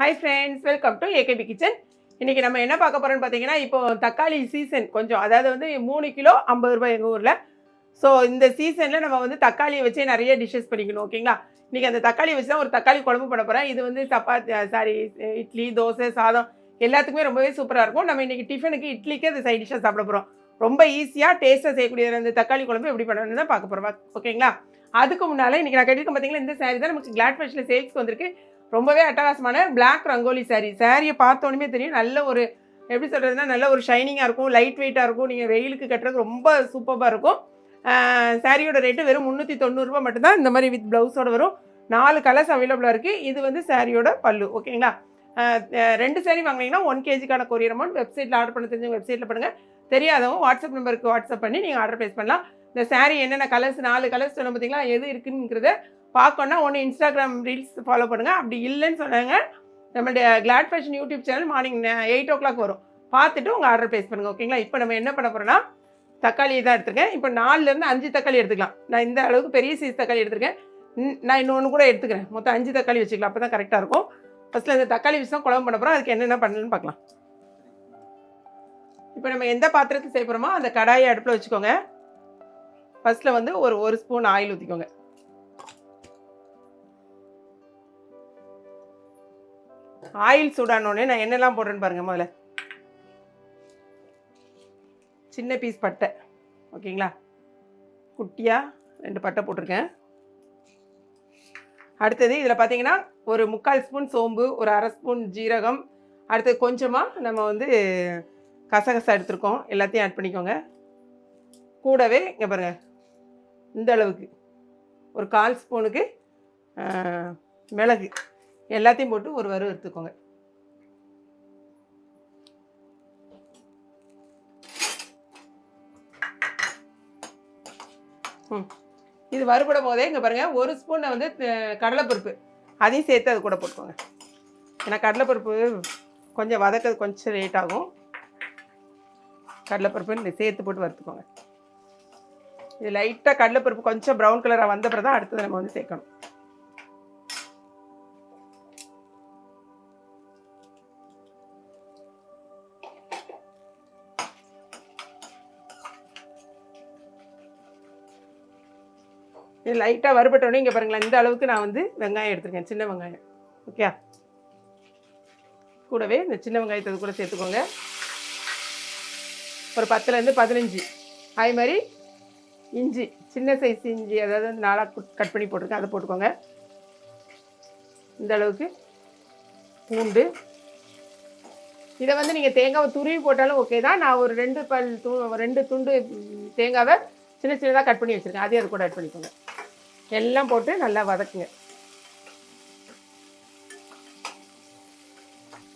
Hi friends welcome to AKP kitchen இன்றைக்கி நம்ம என்ன பார்க்க போகிறோம்னு பார்த்தீங்கன்னா இப்போ தக்காளி சீசன் கொஞ்சம் அதாவது வந்து மூணு கிலோ ஐம்பது ரூபாய் எங்கள் ஊரில். ஸோ இந்த சீசனில் நம்ம வந்து தக்காளியை வச்சே நிறைய டிஷ்ஷஸ் பண்ணிக்கணும் ஓகேங்களா இன்றைக்கி அந்த தக்காளி வச்சு தான் ஒரு தக்காளி குழம்பு பண்ண போகிறேன் இது வந்து சப்பாத்தி சாரி இட்லி தோசை சாதம் எல்லாத்துக்குமே ரொம்பவே சூப்பராக இருக்கும். நம்ம இன்றைக்கி டிஃபனுக்கு இட்லிக்கு அது சைட் டிஷ்ஷாக சாப்பிட போகிறோம் ரொம்ப ஈஸியாக டேஸ்ட்டாக செய்யக்கூடிய அந்த தக்காளி குழம்பு எப்படி பண்ணணும்னு தான் பார்க்க போகிறோம் ஓகேங்களா அதுக்கு முன்னால் இன்றைக்கி நான் கட்டிருக்கேன் பார்த்தீங்கன்னா இந்த சாரி தான் நமக்கு கிளாட் ஃபேஷனில் சேல்ஸ்க்கு வந்திருக்கு. ரொம்பவே அட்டகாசமான பிளாக் ரங்கோலி சாரீ சாரியை பார்த்தோன்னே தெரியும் நல்ல ஒரு எப்படி சொல்கிறதுனா நல்ல ஒரு ஷைனிங்காக இருக்கும் லைட் வெயிட்டாக இருக்கும். நீங்கள் வெயிலுக்கு கட்டுறது ரொம்ப சூப்பராக இருக்கும். சாரியோட ரேட்டு வெறும் முந்நூற்றி தொண்ணூறுரூவா மட்டும்தான் இந்த மாதிரி வித் ப்ளவுஸோட வரும். நாலு கலர்ஸ் அவைலபிளாக இருக்குது இது வந்து சாரியோட பல்லு. ஓகேங்களா ரெண்டு சாரி வாங்கினீங்கன்னா ஒன் கேஜிக்கான கொரியர் அமௌண்ட் வெப்சைட்டில் ஆர்டர் பண்ண தெரிஞ்சவங்க வெப்சைட்டில் பண்ணுங்கள் தெரியாதவங்க வாட்ஸ்அப் நம்பருக்கு வாட்ஸ்அப் பண்ணி நீங்கள் ஆர்டர் ப்ளேஸ் பண்ணலாம். இந்த சாரீ என்னென்ன கலர்ஸ் நாலு கலர்ஸ் சொன்ன பார்த்தீங்களா எது இருக்குங்கிறத பார்க்கணுன்னா ஒன்று இன்ஸ்டாகிராம் ரீல்ஸ் ஃபாலோ பண்ணுங்கள் அப்படி இல்லைன்னு சொன்னாங்க. நம்மளுடைய Glad fashion YouTube channel morning eight o'clock வரும். பார்த்துட்டு உங்கள் ஆர்டர் ப்ளேஸ் பண்ணுங்கள் ஓகேங்களா இப்போ நம்ம என்ன பண்ண போகிறோன்னா தக்காளி தான் எடுத்துருக்கேன். இப்போ நாலுலேருந்து அஞ்சு தக்காளி எடுத்துக்கலாம். நான் இந்த அளவுக்கு பெரிய சைஸ் தக்காளி எடுத்துருக்கேன். நான் இன்னொன்று கூட எடுத்துக்கிறேன். மொத்தம் அஞ்சு தக்காளி வச்சுக்கலாம். அப்போ தான் கரெக்டாக இருக்கும். ஃபஸ்ட்டில் இந்த தக்காளி வச்சு தான் குழம்பு பண்ண போகிறோம் அதுக்கு என்னென்ன பண்ணணும்னு பார்க்கலாம். இப்போ நம்ம எந்த பாத்திரத்தில் செய்ய போகிறோமோ அந்த கடாயை அடுப்பில் வச்சுக்கோங்க. ஃபர்ஸ்ட்டில் வந்து ஒரு ஒரு ஸ்பூன் ஆயில் ஊற்றிக்கோங்க ஆயில் சூடானோடனே நான் என்னெல்லாம் போடுறேன்னு பாருங்கள் முதல்ல. சின்ன பீஸ் பட்டை. ஓகேங்களா? குட்டியாக ரெண்டு பட்டை போட்டிருக்கேன். அடுத்தது இதில் பார்த்தீங்கன்னா ஒரு முக்கால் ஸ்பூன் சோம்பு ஒரு அரை ஸ்பூன் ஜீரகம் அடுத்தது கொஞ்சமாக நம்ம வந்து கசகசா எடுத்திருக்கோம். எல்லாத்தையும் ஆட் பண்ணிக்கோங்க. கூடவே இங்கே பாருங்கள் இந்த அளவுக்கு. ஒரு கால் ஸ்பூனுக்கு மிளகு. எல்லாத்தையும் போட்டு ஒரு வறு எடுத்துக்கோங்க. ம். இது வறுபடும் போதே இங்கே பாருங்கள் ஒரு ஸ்பூனை வந்து கடலைப்பருப்பு. அதையும் சேர்த்து அது கூட போட்டுக்கோங்க. ஏன்னா கடலைப்பருப்பு கொஞ்சம் வதக்கிறது கொஞ்சம் லேட் ஆகும். கடலைப்பருப்பு இந்த சேர்த்து போட்டு வறுத்துக்கோங்க. இது லைட்டாக கடலைப்பருப்பு கொஞ்சம் ப்ரௌன் கலராக வந்தப்பறம் தான் அடுத்தது நம்ம வந்து சேர்க்கணும். இது லைட்டாக வறுபட்டோடனே இங்கே பாருங்களேன் இந்த அளவுக்கு நான் வந்து வெங்காயம் எடுத்துருக்கேன் சின்ன வெங்காயம். ஓகே கூடவே இந்த சின்ன வெங்காயத்தை கூட சேர்த்துக்கோங்க. ஒரு பத்துலேருந்து பதினஞ்சு. அதே மாதிரி இஞ்சி சின்ன சைஸ் இஞ்சி அதாவது வந்து நாளாக கட் பண்ணி போட்டிருக்கேன் அதை போட்டுக்கோங்க. இந்த அளவுக்கு பூண்டு. இதை வந்து நீங்கள் தேங்காவை துருவி போட்டாலும் ஓகே தான். நான் ஒரு ரெண்டு பல் து ரெண்டு துண்டு தேங்காவை சின்ன சின்னதாக கட் பண்ணி வச்சுருக்கேன். அதே அது கூட ஆட் பண்ணிக்கோங்க. எல்லாம் போட்டு நல்லா வதக்குங்க.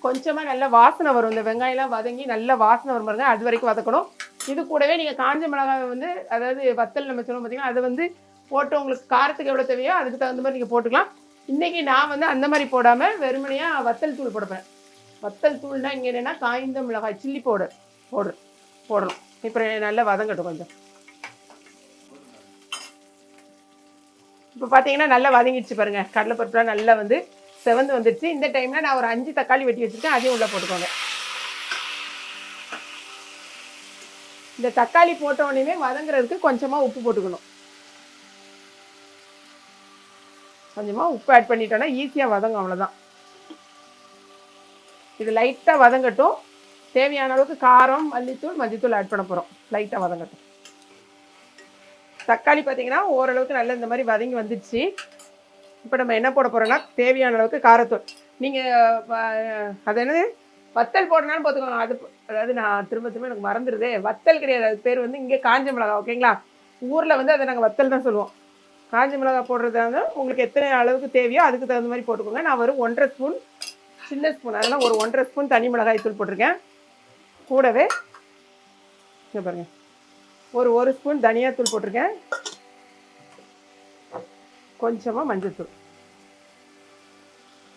கொஞ்சமாக நல்ல வாசனை வரும். இந்த வெங்காயம்லாம் வதங்கி நல்ல வாசனை வரும் பாருங்க. அது வரைக்கும் வதக்கணும். இது கூடவே நீங்கள் காஞ்ச மிளகாய் வந்து அதாவது வத்தல் நம்ம சொல்லுவோம் பார்த்தீங்கன்னா அதை வந்து போட்டு உங்களுக்கு காரத்துக்கு எவ்வளோ தேவையோ அதுக்கு தகுந்த மாதிரி நீங்கள் போட்டுக்கலாம். இன்றைக்கி நான் வந்து அந்த மாதிரி போடாமல் வெறுமனையாக வத்தல் தூள் போடுப்பேன் வத்தல் தூள்னால் இங்கே என்னென்னா காய்ந்த மிளகாய் சில்லி பவுடர் பவுடர் போடணும். இப்போ நல்லா வதங்கட்டும் கொஞ்சம். இப்போ பார்த்தீங்கன்னா நல்லா வதங்கிடுச்சு பாருங்கள் கடலைப்பருப்புலாம் நல்லா வந்து செவந்து வந்துடுச்சு. இந்த டைமில் நான் ஒரு அஞ்சு தக்காளி வெட்டி வச்சுருக்கேன். அதையும் உள்ளே போட்டுக்கோங்க. இந்த தக்காளி போட்ட உடனே வதங்குறதுக்கு கொஞ்சமாக உப்பு போட்டுக்கணும். கொஞ்சமாக உப்பு ஆட் பண்ணிட்டோன்னா ஈஸியாக வதங்கும். அவ்வளோதான் இது லைட்டாக வதங்கட்டும். தேவையான அளவுக்கு காரம் மல்லித்தூள் மஞ்சத்தூள் ஆட் பண்ண போகிறோம் லைட்டாக வதங்கட்டும். தக்காளி பார்த்தீங்கன்னா ஓரளவுக்கு நல்ல இந்த மாதிரி வதங்கி வந்துடுச்சு. இப்போ நம்ம என்ன போட போகிறோம்னா தேவையான அளவுக்கு காரத்தூள். நீங்கள் அது என்னது? வத்தல் போடணும்னு பார்த்துக்கோங்க அது அதாவது நான் திரும்ப திரும்ப எனக்கு மறந்துடுதே. வத்தல் கிடையாது. அது பேர் வந்து இங்கே காஞ்ச மிளகா ஓகேங்களா? ஊரில் வந்து அதை நாங்கள் வத்தல் தான் சொல்லுவோம். காஞ்ச மிளகா போடுறது வந்து உங்களுக்கு எத்தனை அளவுக்கு தேவையோ அதுக்கு தகுந்த மாதிரி போட்டுக்கோங்க. நான் ஒரு ஒன்றரை ஸ்பூன் சின்ன ஸ்பூன் அதனால் ஒரு ஒன்றரை ஸ்பூன் தனி மிளகாய் தூள் போட்டிருக்கேன். கூடவே இங்க பாருங்கள் ஒரு ஒரு ஸ்பூன் தனியாத்தூள் போட்டிருக்கேன். கொஞ்சமாக மஞ்சத்தூள்.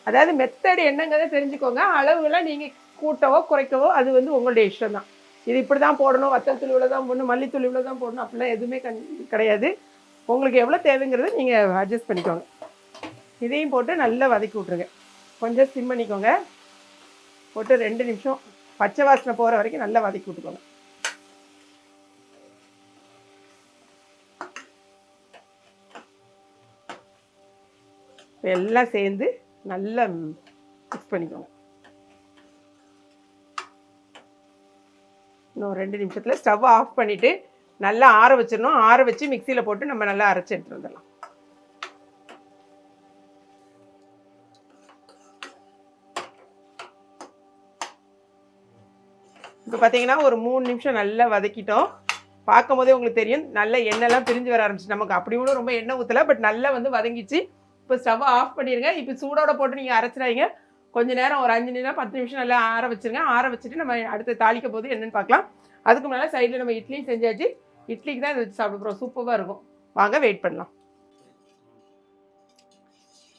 அதாவது மெத்தடு என்னங்கிறத தெரிஞ்சுக்கோங்க. அளவுலாம் நீங்கள் கூட்டவோ குறைக்கவோ அது வந்து உங்களுடைய இஷ்டம் தான். இது இப்படி தான் போடணும். வத்தத்தூள் இவ்வளோ தான் போடணும். மல்லித்தூள் இவ்வளோ தான் போடணும். அப்படிலாம் எதுவுமே கண் கிடையாது. உங்களுக்கு எவ்வளோ தேவைங்கிறத நீங்கள் அட்ஜஸ்ட் பண்ணிக்கோங்க. இதையும் போட்டு நல்லா வதக்கி விட்ருங்க கொஞ்சம் சிம் பண்ணிக்கோங்க. போட்டு ரெண்டு நிமிஷம். பச்சை வாசனை போகிற வரைக்கும் நல்லா வதக்கி விட்டுக்கோங்க. இப்போ எல்லாம் சேர்ந்து நல்லா மிக்ஸ் பண்ணிக்கோங்க. இன்னும் ரெண்டு நிமிஷத்தில் ஸ்டவ் ஆஃப் பண்ணிவிட்டு நல்லா ஆற வச்சிடணும். ஆற வச்சு மிக்சியில் போட்டு நம்ம நல்லா அரைச்சி எடுத்துகிட்டு வந்துடலாம். இப்போ பார்த்தீங்கன்னா ஒரு மூணு நிமிஷம் நல்லா வதக்கிட்டோம். பார்க்கும் போதே உங்களுக்கு தெரியும் நல்ல எண்ணெய்லாம் பிரிஞ்சு வர ஆரம்பிச்சு நமக்கு அப்படி கூட ரொம்ப எண்ணெய் ஊற்றல பட் நல்லா வந்து வதங்கிச்சு. இப்போ ஸ்டவ் ஆஃப் பண்ணிடுங்க இப்போ சூடோட போட்டு நீங்கள் அரைச்சிடாதீங்க. கொஞ்ச நேரம் ஒரு அஞ்சு நிமிஷம் பத்து நிமிஷம் நல்லா ஆற வச்சிருங்க. ஆற வச்சுட்டு நம்ம அடுத்து தாளிக்க போது என்னென்னு பார்க்கலாம். அதுக்கு மேலே சைடில் நம்ம இட்லி செஞ்சாச்சு. இட்லிக்கு தான் இதை வச்சு சாப்பிட போகிறோம் சூப்பராக இருக்கும். வாங்க வெயிட் பண்ணலாம்.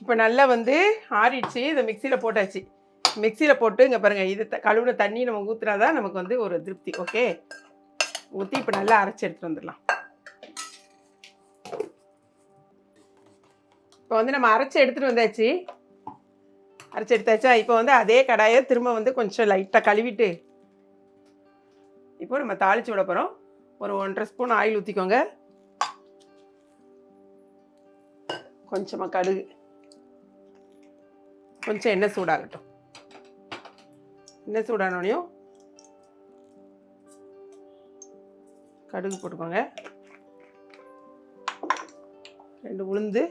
இப்போ நல்லா வந்து ஆறிடுச்சு. இதை மிக்சியில் போட்டாச்சு. மிக்சியில் போட்டு இங்கே பாருங்கள் இது த- கழுவுன தண்ணி நம்ம ஊற்றுனா தான் நமக்கு வந்து ஒரு திருப்தி. ஓகே ஊற்றி இப்போ நல்லா அரைச்சி எடுத்துகிட்டு வந்துடலாம். இப்போ வந்து நம்ம அரைச்சி எடுத்துகிட்டு வந்தாச்சு. அரைச்சி எடுத்தாச்சா? இப்போ வந்து அதே கடாயை திரும்ப வந்து கொஞ்சம் லைட்டாக கழுவிட்டு இப்போ நம்ம தாளித்து விட போகிறோம் ஒரு ஒன்றரை ஸ்பூன் ஆயில் ஊற்றிக்கோங்க கொஞ்சமாக கடுகு கொஞ்சம் எண்ணெய் சூடாகட்டும். எண்ணெய் சூடானோடையும் கடுகு போட்டுக்கோங்க. ரெண்டு உளுந்து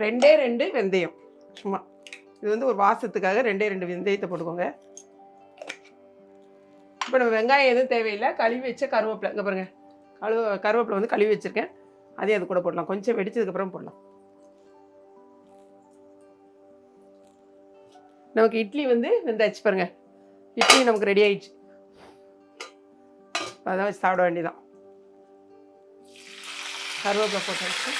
ரெண்டே ரெண்டு வெந்தயம். சும்மா. இது வந்து ஒரு வாசத்துக்காக ரெண்டே ரெண்டு வெந்தயத்தை போட்டுக்கோங்க. இப்போ நம்ம வெங்காயம் எதுவும் தேவையில்லை. கழுவி வச்ச கருவேப்பிலை. இங்கே பாருங்கள் கழுவ கருவேப்பிலை வந்து கழுவி வச்சுருக்கேன். அதையும் அது கூட போடலாம். கொஞ்சம் வெடிச்சதுக்கப்புறம் போடலாம். நமக்கு இட்லி வந்து வெந்தாச்சு பாருங்க. இட்லி நமக்கு ரெடி ஆயிடுச்சு. அதான் வச்சு சாப்பிட வேண்டியதான் கருவேப்பிலை போட்டாச்சு.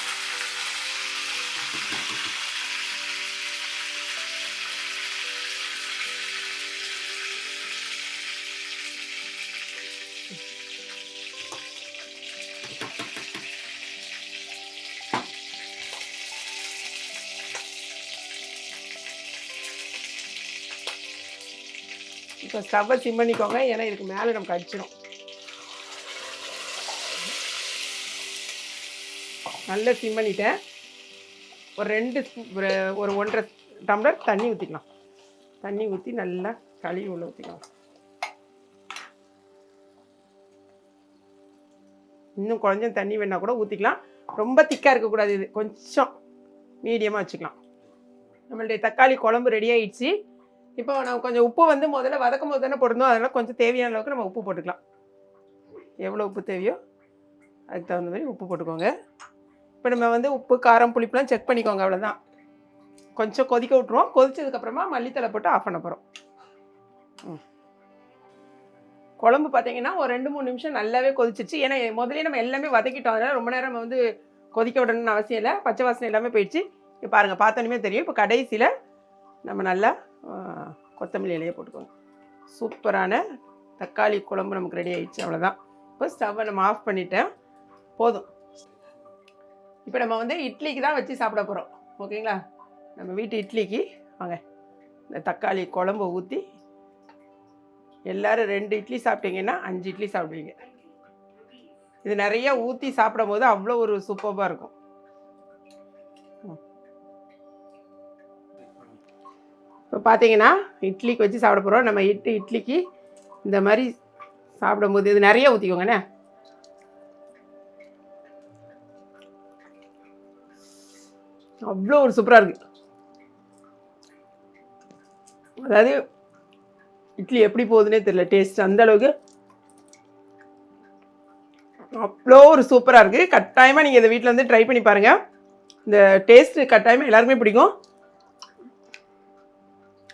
இப்போ ஸ்டவ்வை சிம் பண்ணிக்கோங்க ஏன்னா இதுக்கு மேலே நமக்கு அடிச்சிடும் நல்லா சிம் பண்ணிட்டேன் ஒரு ரெண்டு ஒரு ஒரு ஒன்றரை டம்ளர் தண்ணி ஊற்றிக்கலாம் தண்ணி ஊற்றி நல்லா கழுவி உள்ள ஊற்றிக்கலாம் இன்னும் கொஞ்சம் தண்ணி வேணால் கூட ஊற்றிக்கலாம் ரொம்ப திக்காக இருக்கக்கூடாது இது. கொஞ்சம் மீடியமாக வச்சுக்கலாம். நம்மளுடைய தக்காளி குழம்பு ரெடி ஆயிடுச்சு. இப்போ நம்ம கொஞ்சம் உப்பு வந்து முதல்ல வதக்கும் போது தானே போடணும். அதனால் கொஞ்சம் தேவையான அளவுக்கு நம்ம உப்பு போட்டுக்கலாம். எவ்வளோ உப்பு தேவையோ அதுக்கு தகுந்த மாதிரி உப்பு போட்டுக்கோங்க. இப்போ நம்ம வந்து உப்பு காரம் புளிப்புலாம் செக் பண்ணிக்கோங்க. அவ்வளோதான் கொஞ்சம் கொதிக்க விட்ருவோம் கொதிச்சதுக்கப்புறமா மல்லித்தலை போட்டு ஆஃப் பண்ண போகிறோம் குழம்பு பார்த்தீங்கன்னா ஒரு ரெண்டு மூணு நிமிஷம் நல்லாவே கொதிச்சிச்சு ஏன்னா முதல்ல நம்ம எல்லாமே வதக்கிட்டோம். அதனால் ரொம்ப நேரம் நம்ம வந்து கொதிக்க விடணும்னு அவசியம் இல்லை. பச்சை வாசனை எல்லாமே போயிடுச்சு. இப்போ பாருங்கள் பார்த்தோன்னே தெரியும். இப்போ கடைசியில் நம்ம நல்லா கொத்தமல்லி இலையை போட்டுக்கோங்க. சூப்பரான தக்காளி குழம்பு நமக்கு ரெடி ஆகிடுச்சு அவ்வளோதான் இப்போ ஸ்டவ்வை நம்ம ஆஃப் பண்ணிட்டேன். போதும். இப்போ நம்ம வந்து இட்லிக்கு தான் வச்சு சாப்பிட போகிறோம் ஓகேங்களா? நம்ம வீட்டு இட்லிக்கு வாங்க. இந்த தக்காளி குழம்பு ஊற்றி எல்லோரும் ரெண்டு இட்லி சாப்பிட்டீங்கன்னா அஞ்சு இட்லி சாப்பிடுவீங்க. இது நிறைய ஊற்றி சாப்பிடும் போது அவ்வளோ ஒரு சூப்பராக இருக்கும். இப்போ பார்த்தீங்கன்னா இட்லிக்கு வச்சு சாப்பிட போகிறோம் நம்ம இட்டு இட்லிக்கு இந்த மாதிரி சாப்பிடும்போது இது நிறைய ஊற்றிக்கோங்கண்ணே அவ்வளோ ஒரு சூப்பராக இருக்குது அதாவது இட்லி எப்படி போகுதுன்னே தெரியல. டேஸ்ட் அந்தளவுக்கு அவ்வளோ ஒரு சூப்பராக இருக்குது கட்டாயமாக நீங்கள் இந்த வீட்டில் வந்து ட்ரை பண்ணி பாருங்கள் இந்த டேஸ்ட்டு கட்டாயமாக எல்லாருக்குமே பிடிக்கும்.